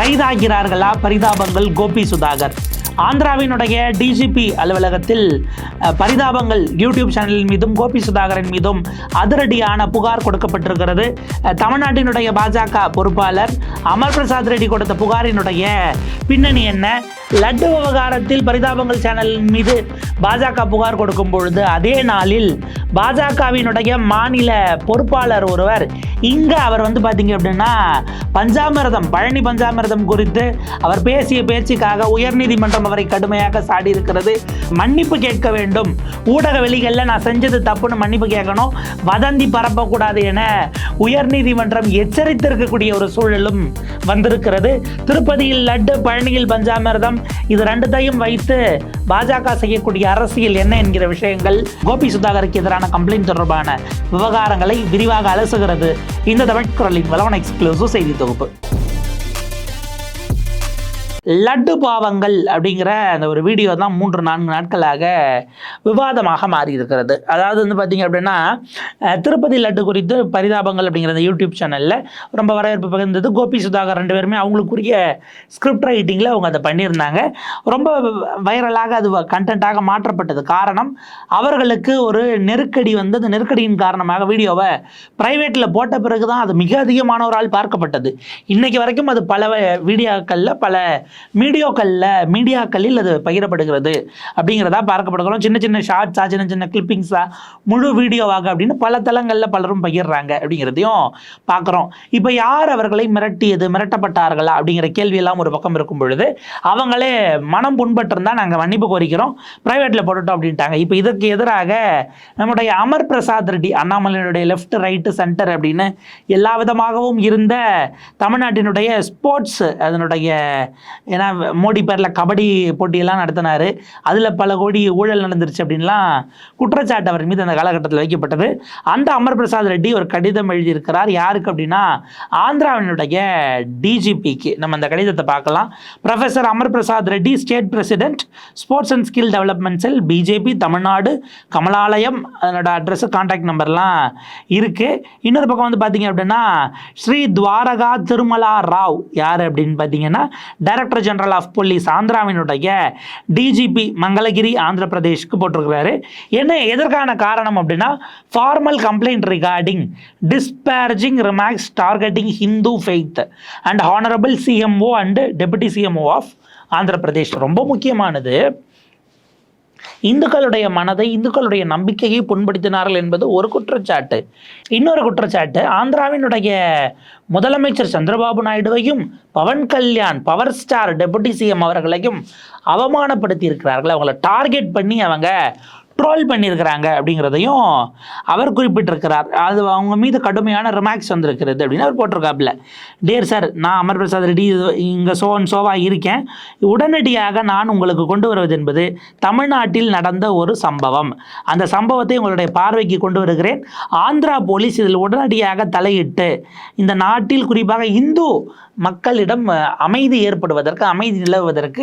கைதாகிறார்களா? பரிதாபங்கள் கோபி சுதாகர். ஆந்திராவினுடைய டிஜிபி அலுவலகத்தில் பரிதாபங்கள் யூடியூப் சேனலின் மீதும் கோபி சுதாகரின் மீதும் அதிரடியான புகார் கொடுக்கப்பட்டிருக்கிறது. தமிழ்நாட்டினுடைய பாஜக பொறுப்பாளர் அமர் பிரசாத் ரெட்டி கொடுத்த புகாரினுடைய பின்னணி என்ன? லட்டு விவகாரத்தில் பரிதாபங்கள் சேனலின் மீது பாஜக புகார் கொடுக்கும் பொழுது அதே நாளில் பாஜகவினுடைய மாநில பொறுப்பாளர் ஒருவர் இங்க அவர் வந்து பாத்தீங்க அப்படின்னா பஞ்சாமிரதம் பழனி பஞ்சாமிரதம் குறித்து அவர் பேசிய பேச்சுக்காக உயர்நீதிமன்றம் அவரை கடுமையாக சாடி இருக்கிறது மன்னிப்பு கேட்க வேண்டும். ஊடக வெளிகளில் நான் செஞ்சது தப்புன்னு மன்னிப்பு கேட்கணும். வதந்தி பரப்பக்கூடாது என உயர்நீதிமன்றம் எச்சரித்திருக்கக்கூடிய ஒரு சூழலும் வந்திருக்கிறது. திருப்பதியில் லட்டு பழனியில் பஞ்சாமிரதம் இது ரெண்டுத்தையும் வைத்து பாஜக செய்யக்கூடிய அரசியல் என்ன என்கிற விஷயங்கள் கோபி சுதாகருக்கு எதிரான கம்ப்ளைண்ட் தொடர்பான விவகாரங்களை விரிவாக அலசுகிறது. இந்த தமிழ்குரலின் வளவன் எக்ஸ்க்ளூசிவ் செய்தி தொகுப்பு. லட்டு பாவங்கள் அப்படிங்கிற அந்த ஒரு வீடியோ தான் மூன்று நான்கு நாட்களாக விவாதமாக மாறி இருக்கிறது அதாவது வந்து பார்த்தீங்க அப்படின்னா திருப்பதி லட்டு குறித்து பரிதாபங்கள் அப்படிங்கிற அந்த யூடியூப் சேனலில் ரொம்ப வரவேற்பு பகிர்ந்தது. கோபி சுதாகர் ரெண்டு பேருமே அவங்களுக்குரிய ஸ்கிரிப்ட் ரைட்டிங்கில் அவங்க அதை பண்ணியிருந்தாங்க. ரொம்ப வைரலாக அது கண்டென்ட்டாக மாற்றப்பட்டது. காரணம் அவர்களுக்கு ஒரு நெருக்கடி வந்து அந்த நெருக்கடியின் காரணமாக வீடியோவை ப்ரைவேட்டில் போட்ட பிறகு தான் அது மிக அதிகமானவரால் பார்க்கப்பட்டது. இன்னைக்கு வரைக்கும் அது பல வீடியோக்களில் பல மீடியோக்களில் மீடியாக்களில் அது பகிரப்படுகிறது அப்படிங்கிறதா பார்க்கப்படுகிறோம். சின்ன சின்ன ஷார்ட்ஸாக சின்ன சின்ன கிளிப்பிங்ஸாக முழு வீடியோவாக அப்படின்னு பல தளங்களில் பலரும் பகிர்றாங்க அப்படிங்கிறதையும் பார்க்குறோம். இப்போ யார் அவர்களை மிரட்டியது மிரட்டப்பட்டார்களா அப்படிங்கிற கேள்வியெல்லாம் ஒரு பக்கம் இருக்கும் பொழுது அவங்களே மனம் புண்பட்டிருந்தால் நாங்கள் மன்னிப்பு கோரிக்கிறோம். ப்ரைவேட்டில் போட்டுட்டோம் அப்படின்ட்டாங்க. இப்போ இதற்கு எதிராக நம்முடைய அமர் பிரசாத் ரெட்டி அண்ணாமலையினுடைய லெஃப்ட் ரைட்டு சென்டர் அப்படின்னு எல்லா விதமாகவும் இருந்த தமிழ்நாட்டினுடைய ஸ்போர்ட்ஸ் அதனுடைய ஏன்னா மோடி பேரில் கபடி போட்டியெல்லாம் நடத்தினார். அதில் பல கோடி ஊழல் நடந்துருச்சு அப்படின்லாம் குற்றச்சாட்டு அவர் மீது அந்த காலகட்டத்தில் வைக்கப்பட்டது. அந்த அமர் பிரசாத் ரெட்டி ஒரு கடிதம் எழுதியிருக்கிறார். யாருக்கு அப்படின்னா ஆந்திராவினுடைய டிஜிபிக்கு நம்ம அந்த கடிதத்தை பார்க்கலாம். Professor Amar Prasad Reddy state president sports and skill development cell BJP Tamil Nadu Kamalalayam அதனோட அட்ரஸ் கான்டாக்ட் நம்பர்லாம் இருக்குது இன்னொரு பக்கம் வந்து பார்த்தீங்க அப்படின்னா ஸ்ரீ துவாரகா திருமலா ராவ். யார் அப்படின்னு பார்த்தீங்கன்னா டைரக்டர் ஜெனரல் ஆஃப் போலீஸ் ஆந்திராவினுடைய டிஜிபி மங்களகிரி ஆந்திர பிரதேஷ்க்கு போட்டிருக்கிறாரு. என்ன எதற்கான காரணம் அப்படின்னா formal complaint regarding disparaging remarks targeting Hindu faith and honourable CMO and deputy CMO of Andhra Pradesh ரொம்ப முக்கியமானது. இந்துக்களுடைய மனதை இந்துக்களுடைய நம்பிக்கையை புண்படுத்தினார்கள் என்பது ஒரு குற்றச்சாட்டு. இன்னொரு குற்றச்சாட்டு ஆந்திராவினுடைய முதலமைச்சர் Chandrababu நாயுடுவையும் Pawan Kalyan power star deputy CM அவர்களையும் அவமானப்படுத்தி இருக்கிறார்கள் அவங்கள டார்கெட் பண்ணி அவங்க ட்ரோல் பண்ணியிருக்கிறாங்க அப்படிங்கிறதையும் அவர் குறிப்பிட்டிருக்கிறார். அது அவங்க மீது கடுமையான ரிமாக்ஸ் வந்திருக்கிறது அப்படின்னு அவர் போட்டிருக்காப்புல. டேர் சார் நான் அமர் பிரசாத் ரெட்டி இங்கே சோன் சோவாக இருக்கேன். உடனடியாக நான் உங்களுக்கு கொண்டு வருவது என்பது தமிழ்நாட்டில் நடந்த ஒரு சம்பவம். அந்த சம்பவத்தை உங்களுடைய பார்வைக்கு கொண்டு வருகிறேன். ஆந்திரா போலீஸ் இதில் உடனடியாக தலையிட்டு இந்த நாட்டில் குறிப்பாக இந்து மக்களிடம் அமைதி ஏற்படுவதற்கு அமைதி நிலவுவதற்கு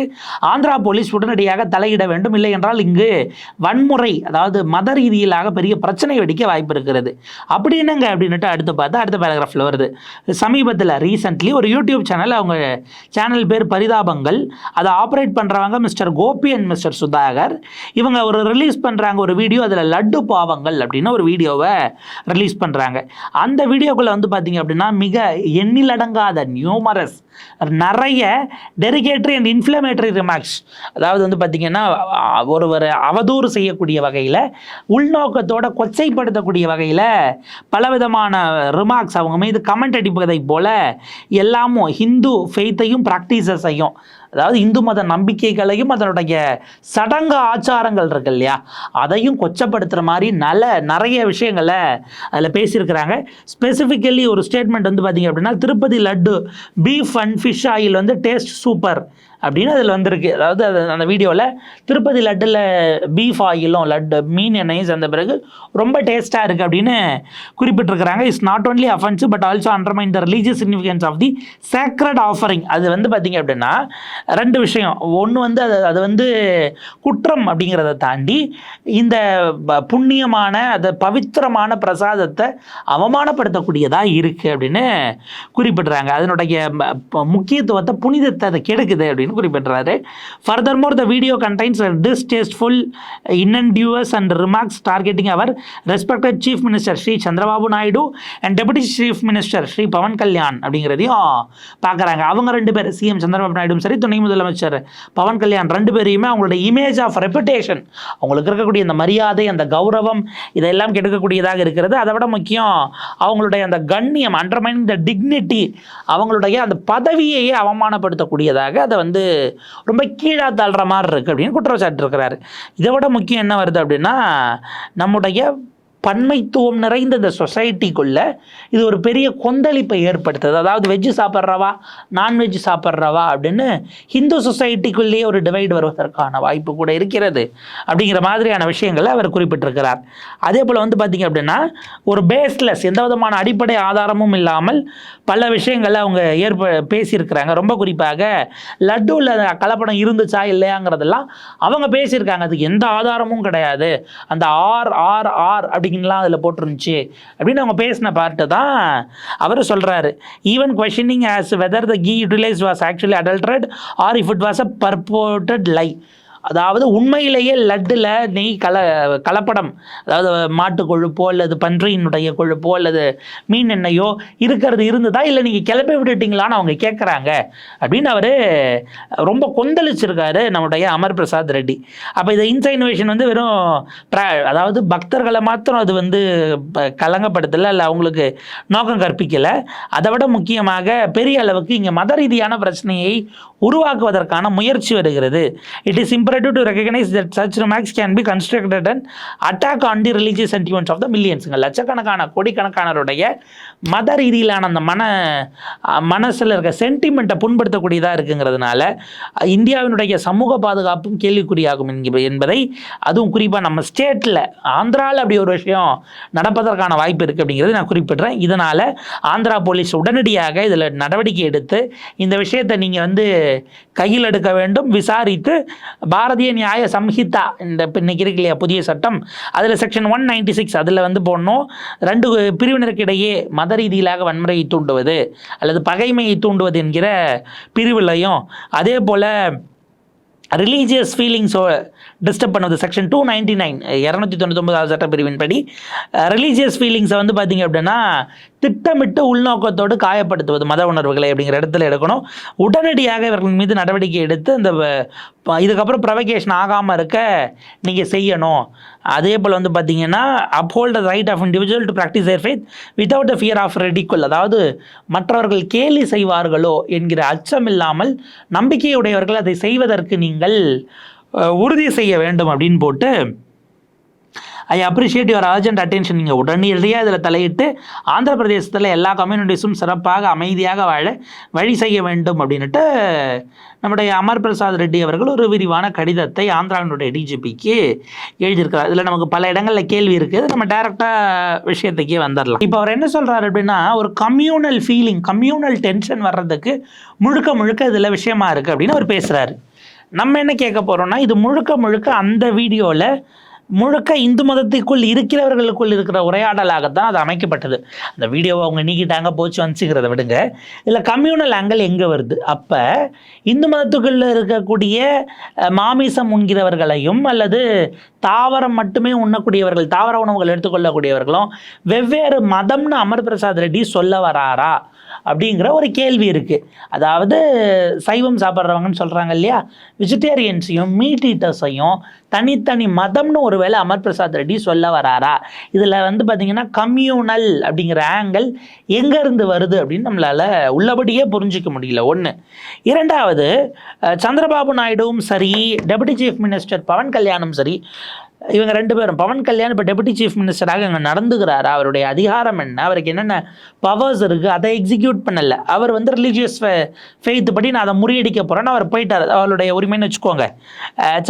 ஆந்திரா போலீஸ் உடனடியாக தலையிட வேண்டும். இல்லை என்றால் இங்கு வன்முறை அதாவது மத ரீதியிலாக பெரிய பிரச்சனை வெடிக்க வாய்ப்பு இருக்கிறது. அப்படி என்னங்க அப்படின்னுட்டு அடுத்து பார்த்தா அடுத்த பேராகிராஃபில் வருது. சமீபத்தில் ரீசெண்ட்லி ஒரு யூடியூப் சேனல் அவங்க சேனல் பேர் பரிதாபங்கள். அதை ஆப்ரேட் பண்ணுறவங்க mister Gopi and mister Sudhakar. இவங்க ஒரு ரிலீஸ் பண்ணுறாங்க ஒரு வீடியோ அதில் லட்டு பாவங்கள் அப்படின்னு ஒரு வீடியோவை ரிலீஸ் பண்ணுறாங்க அந்த வீடியோக்குள்ளே வந்து பார்த்தீங்க அப்படின்னா மிக எண்ணிலடங்காத நியூமரஸ் நிறைய டெரிகேட்டரி அண்ட் இன்ஃப்ளமேட்டரி ரிமார்க்ஸ் அதாவது வந்து பார்த்தீங்கன்னா ஒருவர் அவதூறு செய்யக்கூடிய வகையில் உள்நோக்கத்தோட கொச்சைப்படுத்தக்கூடிய வகையில் பலவிதமான ரிமார்க்ஸ் அவங்க மீது கமெண்ட் அடிப்பதை போல் எல்லாமும் ஹிந்து ஃபெய்த்தையும் ப்ராக்டிசஸையும் அதாவது இந்து மத நம்பிக்கைகளையும் அதனுடைய சடங்கு ஆச்சாரங்கள் இருக்கு இல்லையா? அதையும் கொச்சப்படுத்துகிற மாதிரி நல்ல நிறைய விஷயங்களை அதில் பேசியிருக்கிறாங்க. ஸ்பெசிஃபிக்கலி ஒரு ஸ்டேட்மெண்ட் வந்து பார்த்தீங்க அப்படின்னா Tirupati laddu beef and fish oil வந்து டேஸ்ட் சூப்பர் அப்படின்னு அதில் வந்திருக்கு. அதாவது அது அந்த வீடியோவில் திருப்பதி லட்டில் பீஃப் ஆயிலும் லட்டு மீன் எண்ணெயும் சேர்ந்த பிறகு ரொம்ப டேஸ்ட்டாக இருக்குது அப்படின்னு குறிப்பிட்டிருக்கிறாங்க. It's not only offence but also undermine the religious significance of the sacred offering அது வந்து பார்த்திங்க அப்படின்னா ரெண்டு விஷயம். ஒன்று வந்து அது அது வந்து குற்றம் அப்படிங்கிறத தாண்டி இந்த ப- புண்ணியமான அது பவித்திரமான பிரசாதத்தை அவமானப்படுத்தக்கூடியதாக இருக்குது அப்படின்னு குறிப்பிட்றாங்க அதனுடைய முக்கியத்துவத்தை புனிதத்தை அதை கெடுக்குது அப்படின்னு குறிப்பிட்றாரு. Furthermore the video contains distasteful innuendos and remarks targeting our respected chief minister Shri Chandrababu Naidu and deputy chief minister Shri Pawan Kalyan அப்படிங்கிறதையும் பார்க்குறாங்க. அவங்க ரெண்டு பேர் சிஎம் சந்திரபாபு நாயுடும் சரி துணை முதலமைச்சர் பவன் கல்யாண் ரெண்டு பேரையுமே அவங்களோட இமேஜ் ஆஃப் ரெப்புடேஷன் அவங்களுக்கு இருக்கக்கூடிய அந்த மரியாதை அந்த கௌரவம் இதெல்லாம் கெடுக்கக்கூடியதாக இருக்கிறது. அதை விட முக்கியம் அவங்களுடைய அந்த கண்ணியம் அண்டர்மைன் த டிக்னிட்டி அவங்களுடைய அந்த பதவியையே அவமானப்படுத்தக்கூடியதாக அதை வந்து ரொம்ப கீழாக தள்ளுற மாதிரி இருக்குது அப்படின்னு குற்றச்சாட்டு இருக்கிறாரு. இதை விட முக்கியம் என்ன வருது அப்படின்னா நம்முடைய பன்மைத்துவம் நிறைந்த இந்த சொசைட்டிக்குள்ள இது ஒரு பெரிய கொந்தளிப்பை ஏற்படுத்துது. அதாவது வெஜ்ஜு சாப்பிட்றவா நான்வெஜ் சாப்பிட்றவா அப்படின்னு ஹிந்து சொசைட்டிக்குள்ளேயே ஒரு டிவைடு வருவதற்கான வாய்ப்பு கூட இருக்கிறது. அப்படிங்கிற மாதிரியான விஷயங்களை அவர் குறிப்பிட்டிருக்கிறார். அதே போல் வந்து பார்த்திங்க அப்படின்னா ஒரு பேஸ்லெஸ் எந்த விதமான அடிப்படை ஆதாரமும் இல்லாமல் பல விஷயங்களை அவங்க ஏற்ப பேசியிருக்கிறாங்க. ரொம்ப குறிப்பாக லட்டுவில் கலப்படம் இருந்துச்சா இல்லையாங்கிறதெல்லாம் அவங்க பேசியிருக்காங்க. அதுக்கு எந்த ஆதாரமும் கிடையாது. அந்த ஆர் ஆர் ஆர் கொஷின்லாம் அதில் போட்டிருந்துச்சு. அப்படின்னு அவங்க பேசின பார்ட்டு தான் அவர் சொல்கிறாரு even questioning as whether the ghee utilised was actually adulterated or if it was a purported lie அதாவது உண்மையிலேயே லட்டில் நெய் கல கலப்படம் அதாவது மாட்டு கொழுப்போ அல்லது பன்றியினுடைய கொழுப்போ அல்லது மீன் எண்ணெயோ இருக்கிறது இருந்ததா? இல்லை நீங்கள் கிளப்பி விட்டுட்டீங்களான்னு அவங்க கேட்குறாங்க அப்படின்னு அவர் ரொம்ப கொந்தளிச்சிருக்காரு நம்முடைய அமர் பிரசாத் ரெட்டி. அப்போ இந்த இன்சைனுவேஷன் வந்து வெறும் அதாவது பக்தர்களை மாத்திரம் அது வந்து கலங்கப்படுத்தலை இல்லை அவங்களுக்கு நோக்கம் கற்பிக்கலை. அதை விட முக்கியமாக பெரிய அளவுக்கு இங்கே மத ரீதியான பிரச்சனையை உருவாக்குவதற்கான முயற்சி வருகிறது. It is imperative to recognize that such remarks can be constructed and attack on the religious sentiments of the millionsங்க லட்சக்கணக்கான கோடிக்கணக்கானருடைய மத ரீதியிலான அந்த மன மனசில் இருக்க சென்டிமெண்ட்டை புண்படுத்தக்கூடியதாக இருக்குங்கிறதுனால இந்தியாவினுடைய சமூக பாதுகாப்பும் கேள்விக்குறியாகும் என்பதை அதுவும் குறிப்பாக நம்ம ஸ்டேட்டில் ஆந்திராவில் அப்படி ஒரு விஷயம் நடப்பதற்கான வாய்ப்பு இருக்குது அப்படிங்கிறது நான் குறிப்பிட்றேன். இதனால் ஆந்திரா போலீஸ் உடனடியாக இதில் நடவடிக்கை எடுத்து இந்த விஷயத்தை நீங்கள் வந்து கையில் எடுக்க வேண்டும். விசாரித்து பாரதிய நியாய சம்ஹிதா இந்த இப்ப இன்னைக்கு இருக்கு இல்லையா புதிய சட்டம். அதில் செக்ஷன் ஒன் நைன்டி சிக்ஸ் அதில் வந்து போடணும். ரெண்டு பிரிவினருக்கிடையே மத ரீதியிலாக வன்முறையை தூண்டுவது அல்லது பகைமையை தூண்டுவது என்கிற பிரிவிலையும். அதே போல் ரிலீஜியஸ் ஃபீலிங்ஸோ டிஸ்டர்ப் பண்ணுவது செக்ஷன் டூ நைன்டி நைன் இரநூத்தி தொண்ணூத்தொம்பதாவது சட்டப்பிரிவின்படி ரிலீஜியஸ் ஃபீலிங்ஸை வந்து பார்த்தீங்க அப்படின்னா திட்டமிட்டு உள்நோக்கத்தோடு காயப்படுத்துவது மத உணர்வுகளை அப்படிங்கிற இடத்துல எடுக்கணும். உடனடியாக இவர்கள் மீது நடவடிக்கை எடுத்து இந்த ப- இதுக்கப்புறம் ப்ரவகேஷன் ஆகாமல் இருக்க நீங்கள் செய்யணும். அதே போல் வந்து பார்த்தீங்கன்னா uphold the right of individual to practise their faith without the fear of ridicule அதாவது மற்றவர்கள் கேலி செய்வார்களோ என்கிற அச்சம் இல்லாமல் நம்பிக்கையுடையவர்கள் அதை செய்வதற்கு நீங்கள் உறுதி செய்ய வேண்டும் அப்படின்னு போட்டு I appreciate your urgent attention நீங்கள் உடனடியாக இதில் தலையிட்டு ஆந்திர பிரதேசத்தில் எல்லா கம்யூனிட்டிஸும் சிறப்பாக அமைதியாக வாழ வழி செய்ய வேண்டும் அப்படின்னுட்டு நம்முடைய அமர் பிரசாத் ரெட்டி அவர்கள் ஒரு விரிவான கடிதத்தை ஆந்திராவினுடைய டிஜிபிக்கு எழுதியிருக்கிறார். இதில் நமக்கு பல இடங்களில் கேள்வி இருக்குது நம்ம டேரெக்டாக விஷயத்துக்கே வந்துடலாம். இப்போ அவர் என்ன சொல்கிறாரு அப்படின்னா ஒரு கம்யூனல் ஃபீலிங் கம்யூனல் டென்ஷன் வர்றதுக்கு முழுக்க முழுக்க இதில் விஷயமா இருக்குது அப்படின்னு அவர் பேசுகிறாரு நம்ம என்ன கேட்க போகிறோம்னா இது முழுக்க முழுக்க அந்த வீடியோவில் முழுக்க இந்து மதத்துக்குள் இருக்கிறவர்களுக்குள் இருக்கிற உரையாடலாகத்தான் அது அமைக்கப்பட்டது. அந்த வீடியோவை அவங்க நீக்கிட்டாங்க போச்சு வந்துச்சுங்கிறத விடுங்க. இதில் கம்யூனல் ஆங்கிள் எங்கே வருது? அப்போ இந்து மதத்துக்குள்ளே இருக்கக்கூடிய மாமிசம் உண்கிறவர்களையும் அல்லது தாவரம் மட்டுமே உண்ணக்கூடியவர்கள் தாவர உணவுகள் எடுத்துக்கொள்ளக்கூடியவர்களும் வெவ்வேறு மதம்னு அமர் பிரசாத் ரெட்டி சொல்ல வராரா? அப்படிங்கிற ஒரு கேள்வி இருக்குது அதாவது சைவம் சாப்பிட்றவங்கன்னு சொல்கிறாங்க இல்லையா? வெஜிடேரியன்ஸையும் மீட் ஈட்டர்ஸையும் தனித்தனி மதம்னு ஒரு வேளை அமர் பிரசாத் ரெட்டி சொல்ல வராரா? இதில் வந்து பார்த்திங்கன்னா கம்யூனல் அப்படிங்கிற ஆங்கிள் எங்கேருந்து வருது அப்படின்னு நம்மளால் உள்ளபடியே புரிஞ்சிக்க முடியல. ஒன்று இரண்டாவது சந்திரபாபு நாயுடுவும் சரி டெபுட்டி சீஃப் மினிஸ்டர் பவன் கல்யாணும் சரி இவங்க ரெண்டு பேரும் பவன் கல்யாண் இப்போ டெபுட்டி சீஃப் மினிஸ்டராக அங்கே நடந்துக்கிறார் அவருடைய அதிகாரம் என்ன? அவருக்கு என்னென்ன பவர்ஸ் இருக்குது அதை எக்ஸிக்யூட் பண்ணலை. அவர் வந்து ரிலீஜியஸ் ஃபெய்த் படி நான் அதை முறியடிக்க போகிறேன்னு அவர் போயிட்டார். அவருடைய உரிமைன்னு வச்சுக்கோங்க.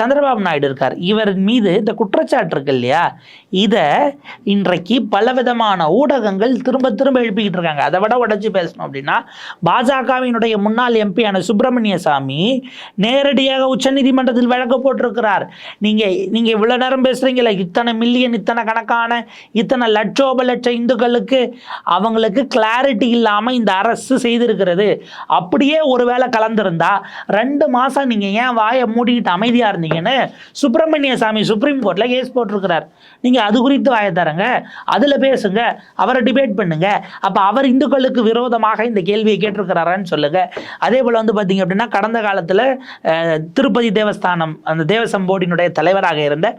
சந்திரபாபு நாயுடு இருக்கார். இவர் மீது இந்த குற்றச்சாட்டு இருக்கு இல்லையா? இதை இன்றைக்கு பலவிதமான ஊடகங்கள் திரும்ப திரும்ப எழுப்பிக்கிட்டு இருக்காங்க. அதை விட உடச்சி பேசணும் அப்படின்னா பாஜகவினுடைய முன்னாள் எம்பியான சுப்பிரமணிய சாமி நேரடியாக உச்சநீதிமன்றத்தில் வழக்கு போட்டிருக்கிறார். நீங்கள் நீங்கள் இவ்வளோ நேரம் பேசுகிறீங்களே இத்தனை மில்லியன் இத்தனை கணக்கான இத்தனை லட்சோப லட்ச இந்துக்களுக்கு அவங்களுக்கு கிளாரிட்டி இல்லாமல் இந்த அரசு செய்திருக்கிறது. அப்படியே ஒருவேளை கலந்திருந்தா ரெண்டு மாதம் நீங்கள் ஏன் வாயை மூடிக்கிட்டு அமைதியாக இருந்தீங்கன்னு சுப்பிரமணிய சாமி சுப்ரீம் கோர்ட்டில் கேஸ் போட்டிருக்கிறார். நீங்கள் அது குறித்து வாயை தரங்க. அதில் பேசுங்க. அவரை டிபேட் பண்ணுங்க. அப்போ அவர் இந்துக்களுக்கு விரோதமாக இந்த கேள்வியை கேட்டிருக்கிறாரான்னு சொல்லுங்க. அதே போல் வந்து பார்த்தீங்க அப்படின்னா கடந்த காலத்தில் திருப்பதி தேவஸ்தானம் அந்த தேவசம் போர்டினுடைய தலைவராக இருந்த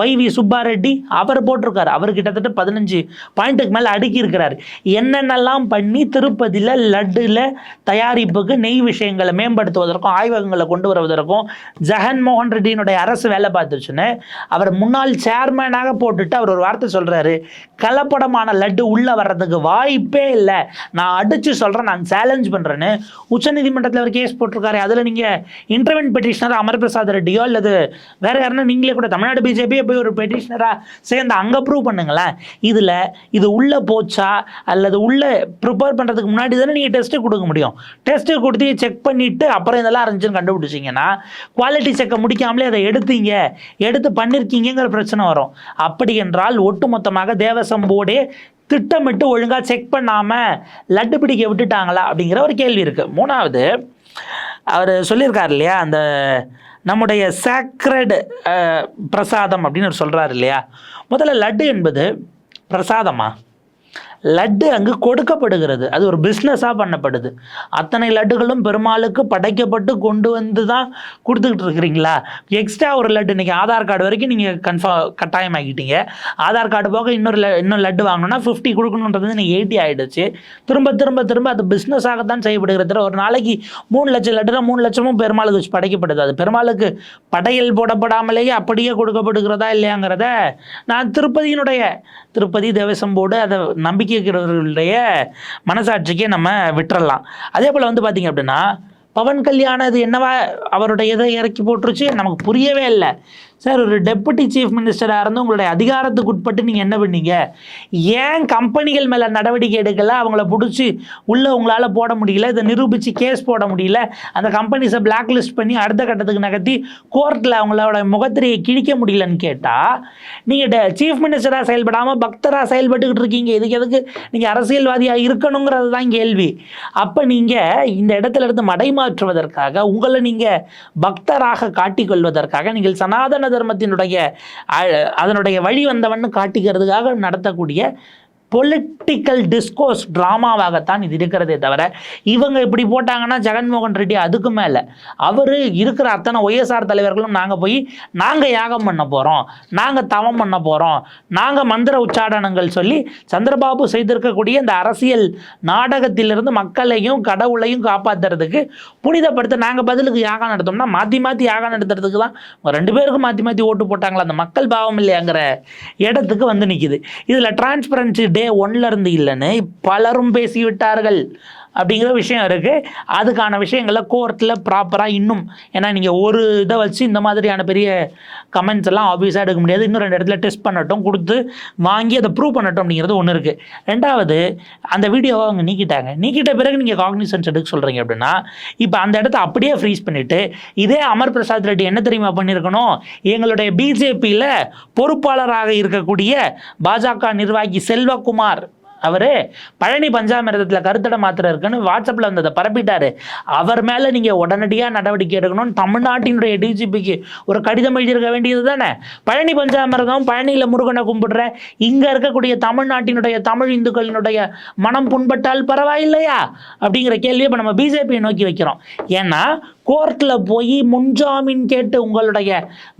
ஒய் வி சுப்பாரெட்டி அவர் போட்டிருக்காரு. அவர் கிட்டத்தட்ட பதினஞ்சு பாயிண்ட்டுக்கு மேலே அடுக்கி இருக்கிறார் என்னென்னலாம் பண்ணி திருப்பதியில் லட்டில் தயாரிப்புக்கு நெய் விஷயங்களை மேம்படுத்துவதற்கும் ஆய்வகங்களை கொண்டு வருவதற்கும் ஜெகன்மோகன் ரெட்டியினுடைய அரசு வேலை பார்த்துச்சுன்னு அவர் முன்னாள் சேர்மேனாக போட்டுட்டு அவர் ஒரு வார்த்தை சொல்கிறாரு கலப்படமான லட்டு உள்ளே வர்றதுக்கு வாய்ப்பே இல்லை. நான் அடித்து சொல்கிறேன் நான் சேலஞ்ச் பண்ணுறேன்னு உச்சநீதிமன்றத்தில் அவர் கேஸ் போட்டிருக்காரு. அதில் நீங்கள் இன்டர்வென்ட் பெட்டிஷனர் அமர் பிரசாத் ரெட்டியோ அல்லது வேறு யாருன்னா நீங்களே கூட தமிழ்நாடு பிஜேபியே போய் ஒரு பெட்டிஷனராக சேர்ந்து அங்கே ப்ரூவ் பண்ணுங்களேன். இதில் இது உள்ளே போச்சா அல்லது உள்ளே ப்ரிப்பேர் பண்ணுறதுக்கு முன்னாடி தானே நீங்கள் டெஸ்ட்டு கொடுக்க முடியும். டெஸ்ட்டு கொடுத்து செக் பண்ணிவிட்டு அப்புறம் இதெல்லாம் இருந்துச்சுன்னு கண்டுபிடிச்சிங்கன்னா குவாலிட்டி செக்கை முடிக்காமலே அதை எடுத்தீங்க. எடுத்து பண்ணியிருக்கீங்கிற பிரச்சனை வரும். அப்படி என்றால் ஒட்டுமொத்தமாக தேவசம் போர்டே திட்டமிட்டு ஒழுங்காக செக் பண்ணாமல் லட்டு பிடிக்க விட்டுட்டாங்களா அப்படிங்கிற ஒரு கேள்வி இருக்குது மூணாவது அவர் சொல்லியிருக்கார் இல்லையா அந்த நம்முடைய சேக்ரட் பிரசாதம் அப்படின்னு அவர் சொல்கிறார் இல்லையா? முதல்ல லட்டு என்பது பிரசாதமா? லட்டு அங்கு கொடுக்கப்படுகிறது. அது ஒரு பிஸ்னஸாக பண்ணப்படுது. அத்தனை லட்டுகளும் பெருமாளுக்கு படைக்கப்பட்டு கொண்டு வந்து தான் கொடுத்துக்கிட்டு இருக்கிறீங்களா? எக்ஸ்ட்ரா ஒரு லட்டு. இன்றைக்கி ஆதார் கார்டு வரைக்கும் நீங்கள் கன்ஃபார்ம் கட்டாயமாக்கிட்டீங்க. ஆதார் கார்டு போக இன்னொரு ல- இன்னும் லட்டு வாங்கணும்னா ஃபிஃப்டி கொடுக்கணுன்றது நீங்கள் எயிட்டி ஆகிடுச்சு திரும்ப திரும்ப திரும்ப அது பிஸ்னஸாகத்தான் செய்யப்படுகிறது. ஒரு நாளைக்கு மூணு லட்சம் லட்டுனா மூணு லட்சமும் பெருமாளுக்கு வச்சு படைக்கப்படுது. அது பெருமாளுக்கு படையல் போடப்படாமலேயே அப்படியே கொடுக்கப்படுகிறதா இல்லையாங்கிறத நான் திருப்பதியினுடைய திருப்பதி தேவசம் போர்டு அதை நம்பிக்கை இருக்கிறவர்களுடைய மனசாட்சிக்கே நம்ம விட்டுறலாம். அதே போல் வந்து பார்த்தீங்க அப்படின்னா பவன் கல்யாணம் இது என்னவா அவருடைய இதை இறக்கி போட்டுருச்சு? நமக்கு புரியவே இல்லை. சார் ஒரு டெப்புட்டி சீஃப் மினிஸ்டராக இருந்து உங்களுடைய அதிகாரத்துக்கு உட்பட்டு நீங்கள் என்ன பண்ணீங்க? ஏன் கம்பெனிகள் மேலே நடவடிக்கை எடுக்கல? அவங்கள பிடிச்சி உள்ளே உங்களால் போட முடியல. இதை நிரூபித்து கேஸ் போட முடியல. அந்த கம்பெனிஸை பிளாக் லிஸ்ட் பண்ணி அடுத்த கட்டத்துக்கு நகர்த்தி கோர்ட்டில் அவங்களோட முகத்திரையை கிழிக்க முடியலன்னு கேட்டால் நீங்கள் சீஃப் மினிஸ்டராக செயல்படாமல் பக்தராக செயல்பட்டுக்கிட்டு இருக்கீங்க. இதுக்கு எதுக்கு? நீங்கள் அரசியல்வாதியாக இருக்கணுங்கிறது தான் கேள்வி. அப்போ நீங்கள் இந்த இடத்துல இருந்து மடைமாற்றுவதற்காக உங்களை நீங்கள் பக்தராக காட்டிக்கொள்வதற்காக நீங்கள் சனாதன தர்மத்தினுடைய அதனுடைய வழி வந்தவன்னு காட்டிக்கிறதுக்காக நடத்தக்கூடிய பொலிட்டிக்கல் டிஸ்கோர்ஸ் ட்ராமாவாகத்தான் இது இருக்கிறதே தவிர இவங்க இப்படி போட்டாங்கன்னா ஜெகன்மோகன் ரெட்டி அதுக்கு மேலே. அவர் இருக்கிற அத்தனை ஒய்எஸ்ஆர் தலைவர்களும் நாங்கள் போய் நாங்கள் யாகம் பண்ண போகிறோம் நாங்கள் தவம் பண்ண போகிறோம் நாங்கள் மந்திர உச்சாடனங்கள் சொல்லி சந்திரபாபு செய்திருக்கக்கூடிய இந்த அரசியல் நாடகத்திலிருந்து மக்களையும் கடவுளையும் காப்பாற்றுறதுக்கு புனிதப்படுத்த நாங்கள் பதிலுக்கு யாகம் நடத்தோம்னா மாற்றி மாற்றி யாகம் நடத்துறதுக்கு தான் ரெண்டு பேருக்கும் மாற்றி மாற்றி ஓட்டு போட்டாங்களா? அந்த மக்கள் பாவம் இல்லையாங்கிற இடத்துக்கு வந்து நிற்கிது இதில் டிரான்ஸ்பரன்சி டே ஒன்ல இருந்து இல்லைன்னு பலரும் பேசிவிட்டார்கள். அப்படிங்கிற விஷயம் இருக்குது அதுக்கான விஷயங்களை கோர்ட்டில் ப்ராப்பராக இன்னும் ஏன்னா நீங்கள் ஒரு இதை வச்சு இந்த மாதிரியான பெரிய கமெண்ட்ஸ் எல்லாம் ஆப்வியஸாக எடுக்க முடியாது. இன்னும் ரெண்டு இடத்துல டெஸ்ட் பண்ணட்டும் கொடுத்து வாங்கி அதை ப்ரூவ் பண்ணட்டும் அப்படிங்கிறது ஒன்று இருக்குது ரெண்டாவது அந்த வீடியோவை அவங்க நீக்கிட்டாங்க. நீக்கிட்ட பிறகு நீங்கள் காக்னிசன்ஸ் எடுக்க சொல்கிறீங்க அப்படின்னா இப்போ அந்த இடத்த அப்படியே ஃப்ரீஸ் பண்ணிவிட்டு இதே அமர் பிரசாத் ரெட்டி என்ன தெரியுமா பண்ணியிருக்கணும் எங்களுடைய பிஜேபியில் பொறுப்பாளராக இருக்கக்கூடிய பாஜக நிர்வாகி செல்வகுமார் அவர் பழனி பஞ்சாமிரதத்தில் கருத்தடை மாத்திரை இருக்குன்னு வாட்ஸ்அப்பில் வந்ததை பரப்பிட்டாரு. அவர் மேலே நீங்கள் உடனடியாக நடவடிக்கை எடுக்கணும்னு தமிழ்நாட்டினுடைய டிஜிபிக்கு ஒரு கடிதம் எழுதியிருக்க வேண்டியது தானே பழனி பஞ்சாமிரதம் பழனியில் முருகனை கும்பிடுற இங்கே இருக்கக்கூடிய தமிழ்நாட்டினுடைய தமிழ் இந்துக்களினுடைய மனம் புண்பட்டால் பரவாயில்லையா? அப்படிங்கிற கேள்வியை இப்போ நம்ம பிஜேபியை நோக்கி வைக்கிறோம். ஏன்னா கோர்ட்டில் போய் முன்ஜாமீன் கேட்டு உங்களுடைய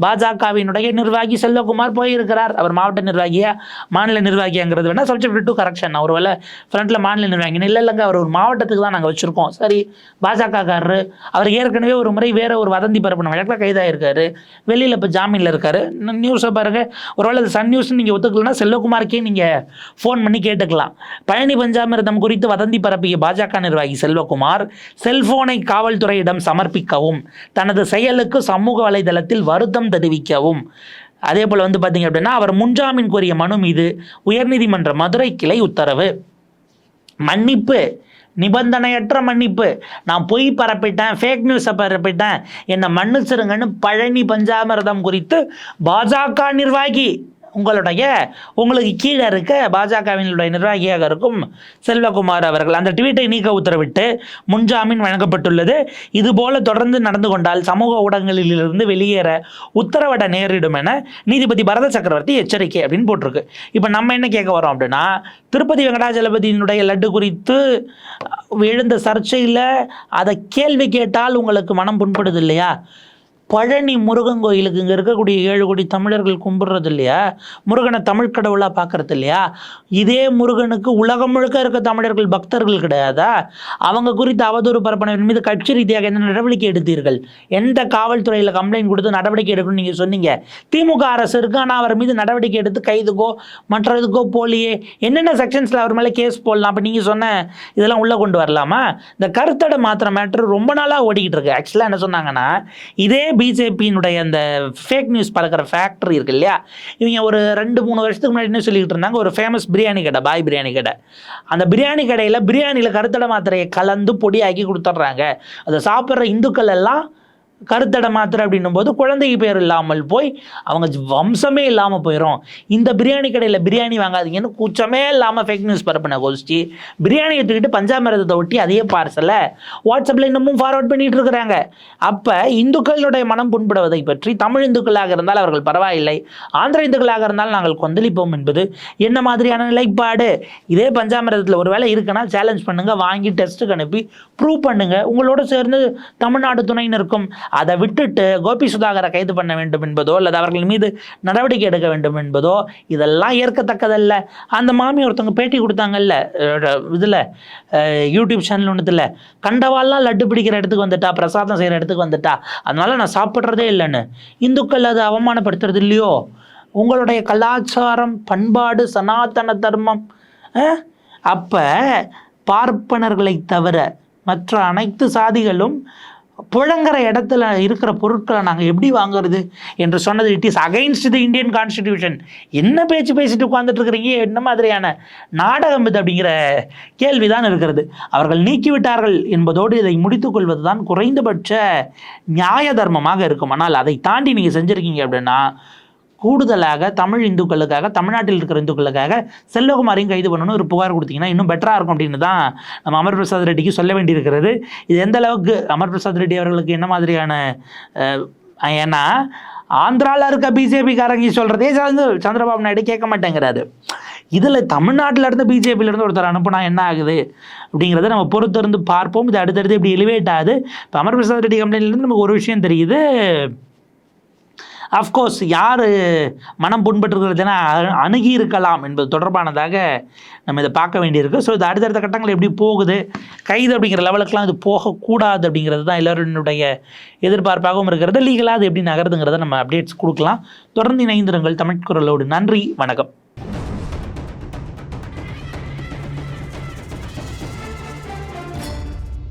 பாஜகவினுடைய நிர்வாகி செல்வகுமார் போயிருக்கிறார். அவர் மாவட்ட நிர்வாகியா? மாநில நிர்வாகியாங்கிறது வேணால் சப்ஜெக்ட் டு கரெக்ஷன் நான் ஒருவேளை ஃப்ரண்ட்டில் மாநில நிர்வாகின்னு இல்லை இல்லைங்க அவர் ஒரு மாவட்டத்துக்கு தான் நாங்கள் வச்சுருக்கோம். சரி பாஜகக்காரரு அவர் ஏற்கனவே ஒரு முறை வேற ஒரு வதந்தி பரப்பின வழக்கில் கைதாகிருக்காரு வெளியில் இப்போ ஜாமீனில் இருக்காரு. நியூஸை பாருங்கள் ஒருவேளை அது சன் நியூஸ் நீங்கள் ஒத்துக்கலன்னா செல்வகுமாருக்கே நீங்கள் ஃபோன் பண்ணி கேட்டுக்கலாம். பழனி பஞ்சாமிரதம் குறித்து வதந்தி பரப்பிய பாஜக நிர்வாகி செல்வகுமார் செல்போனை காவல்துறையிடம் சமர்ப்பிக்கவும் தனது செயலுக்கு சமூக வலைதளத்தில் வருத்தம் தெரிவிக்கவும். அதே போல் வந்து பார்த்தீங்க அப்படின்னா அவர் முன்ஜாமீன் கோரிய மனு மீது உயர்நீதிமன்ற மதுரை கிளை உத்தரவு. மன்னிப்பு நிபந்தனையற்ற மன்னிப்பு. நான் பொய் பரப்பிட்டேன் ஃபேக் நியூஸை பரப்பிட்டேன். என்னை மன்னிச்சிருங்கன்னு பழனி பஞ்சாமிரதம் குறித்து பாஜக நிர்வாகி உங்களுடைய உங்களுக்கு கீழே இருக்க பாஜகவினுடைய நிர்வாகியாக இருக்கும் செல்வகுமார் அவர்கள் அந்த ட்வீட்டை நீக்க உத்தரவிட்டு முன்ஜாமீன் வழங்கப்பட்டுள்ளது. இதுபோல தொடர்ந்து நடந்து கொண்டால் சமூக ஊடகங்களிலிருந்து வெளியேற உத்தரவிட நேரிடும் என நீதிபதி பரத சக்கரவர்த்தி எச்சரிக்கை அப்படின்னு போட்டிருக்கு. இப்போ நம்ம என்ன கேட்க வரோம் அப்படின்னா திருப்பதி வெங்கடாஜலபதியினுடைய லட்டு குறித்து எழுந்த சர்ச்சையில் அதை கேள்வி கேட்டால் உங்களுக்கு மனம் புண்படுது இல்லையா? பழனி முருகன் கோயிலுக்கு இங்கே இருக்கக்கூடிய ஏழு கோடி தமிழர்கள் கும்பிட்றது இல்லையா? முருகனை தமிழ் கடவுளாக பார்க்கறது இல்லையா? இதே முருகனுக்கு உலகம் முழுக்க இருக்க தமிழர்கள் பக்தர்கள் கிடையாதா? அவங்க குறித்து அவதூறு பரப்பினவின் மீது கட்சி ரீதியாக என்ன நடவடிக்கை எடுத்தீர்கள்? எந்த காவல்துறையில் கம்ப்ளைண்ட் கொடுத்து நடவடிக்கை எடுக்கணும்னு நீங்கள் சொன்னீங்க? திமுக அரசு இருக்கு? ஆனால் அவர் மீது நடவடிக்கை எடுத்து கைதுக்கோ மற்றதுக்கோ போலியே. என்னென்ன செக்ஷன்ஸில் அவர் மேலே கேஸ் போடலாம்? அப்போ நீங்கள் சொன்ன இதெல்லாம் உள்ளே கொண்டு வரலாமா? இந்த கருத்தடை மாத்திர மேட்ரு ரொம்ப நாளாக ஓடிக்கிட்டு இருக்கு. ஆக்சுவலாக என்ன சொன்னாங்கன்னா இதே பிஜேபியினுடைய அந்த ஃபேக் நியூஸ் பறக்கிற ஃபேக்ட்ரி இருக்கு இல்லையா? இவங்க ஒரு ரெண்டு மூணு வருஷத்துக்கு முன்னாடி என்ன சொல்லிக்கிட்டு இருந்தாங்க? ஒரு ஃபேமஸ் பிரியாணி கடை பாய் பிரியாணி கடை. அந்த பிரியாணி கடையில் பிரியாணியில் கருத்தடை மாத்திரையை கலந்து பொடியாக்கி கொடுத்துட்றாங்க. அதை சாப்பிட்ற இந்துக்கள் எல்லாம் கருத்தடை மாத்திரை அப்படின்னும் போது குழந்தைக்கு பேர் இல்லாமல் போய் அவங்க வம்சமே இல்லாமல் போயிடும் இந்த பிரியாணி கடையில் பிரியாணி வாங்காதீங்கன்னு கூச்சமே இல்லாமல் ஃபேக் நியூஸ் பரப்பின கோஷ்டி. பிரியாணி எடுத்துக்கிட்டு பஞ்சாமிரதத்தை ஒட்டி அதே பார்சலை வாட்ஸ்அப்பில் இன்னமும் ஃபார்வர்ட் பண்ணிட்டு இருக்கிறாங்க. அப்போ இந்துக்களுடைய மனம் புண்படுவதை பற்றி தமிழ் இந்துக்களாக இருந்தால் அவர்கள் பரவாயில்லை. ஆந்திர இந்துக்களாக இருந்தால் நாங்கள் கொந்தளிப்போம் என்பது என்ன மாதிரியான நிலைப்பாடு? இதே பஞ்சாமிரதத்தில் ஒரு வேளை இருக்குன்னா சேலஞ்ச் பண்ணுங்கள் வாங்கி டெஸ்ட்டுக்கு அனுப்பி ப்ரூவ் பண்ணுங்கள் உங்களோட சேர்ந்து தமிழ்நாடு துணையினருக்கும் அதை விட்டுட்டு கோபி சுதாகரை கைது பண்ண வேண்டும் என்பதோ அல்லது அவர்கள் மீது நடவடிக்கை எடுக்க வேண்டும் என்பதோ இதெல்லாம் ஏற்கத்தக்கதல்ல. அந்த மாமி ஒருத்தவங்க பேட்டி கொடுத்தாங்கல்ல இதில் யூடியூப் சேனல் ஒன்றுத்தில் கண்டவாலாம் லட்டு பிடிக்கிற இடத்துக்கு வந்துட்டா பிரசாதம் செய்கிற இடத்துக்கு வந்துட்டா அதனால நான் சாப்பிட்றதே இல்லைன்னு. இந்துக்கள் அதை அவமானப்படுத்துறது இல்லையோ? உங்களுடைய கலாச்சாரம் பண்பாடு சனாதன தர்மம் அப்போ பார்ப்பனர்களை தவிர மற்ற அனைத்து சாதிகளும் புழங்குற இடத்துல இருக்கிற பொருட்களை நாங்கள் எப்படி வாங்குறது என்று சொன்னது it is against the Indian constitution என்ன பேச்சு பேசிட்டு உட்காந்துட்டு இருக்கிறீங்க? என்ன மாதிரியான நாடகம் இது அப்படிங்கிற கேள்விதான் இருக்கிறது. அவர்கள் நீக்கிவிட்டார்கள் என்பதோடு இதை முடித்துக்கொள்வது தான் குறைந்தபட்ச நியாய தர்மமாக இருக்கும். ஆனால் அதை தாண்டி நீங்கள் செஞ்சுருக்கீங்க அப்படின்னா கூடுதலாக தமிழ் இந்துக்களுக்காக தமிழ்நாட்டில் இருக்கிற இந்துக்களுக்காக செல்வகுமாரையும் கைது பண்ணணும் ஒரு புகார் கொடுத்தீங்கன்னா இன்னும் பெட்டராக இருக்கும் அப்படின்னு தான் நம்ம அமர் பிரசாத் ரெட்டிக்கு சொல்ல வேண்டியிருக்கிறது. இது எந்த அளவுக்கு அமர் பிரசாத் ரெட்டி அவர்களுக்கு என்ன மாதிரியான ஏன்னா ஆந்திராவில் இருக்க பிஜேபிக்காரங்க சொல்கிறதே சார்ந்து சந்திரபாபு நாயுடு கேட்க மாட்டேங்கிறாரு. இதில் தமிழ்நாட்டில் இருந்து பிஜேபியிலேருந்து ஒருத்தர் அனுப்புனா என்ன ஆகுது அப்படிங்கிறத நம்ம பொறுத்திருந்து பார்ப்போம். இது அடுத்தடுத்து இப்படி எலிவேட் ஆகுது. இப்போ அமர் பிரசாத் ரெட்டி கம்பெனிலேருந்து நமக்கு ஒரு விஷயம் தெரியுது. அஃப்கோர்ஸ் யார் மனம் புண்பட்டுருக்கிறதுனா அணுகி இருக்கலாம் என்பது தொடர்பானதாக நம்ம இதை பார்க்க வேண்டியிருக்கு. ஸோ இது அடுத்தடுத்த கட்டங்கள் எப்படி போகுது கைது அப்படிங்கிற லெவலுக்குலாம் இது போகக்கூடாது அப்படிங்கிறது தான் எல்லோருடைய எதிர்பார்ப்பாகவும் இருக்கிறது. லீகலாக அது எப்படி நகருதுங்கிறத நம்ம அப்டேட்ஸ் கொடுக்கலாம். தொடர்ந்து இணைந்திருங்கள் தமிழ் குரலோடு. நன்றி வணக்கம்.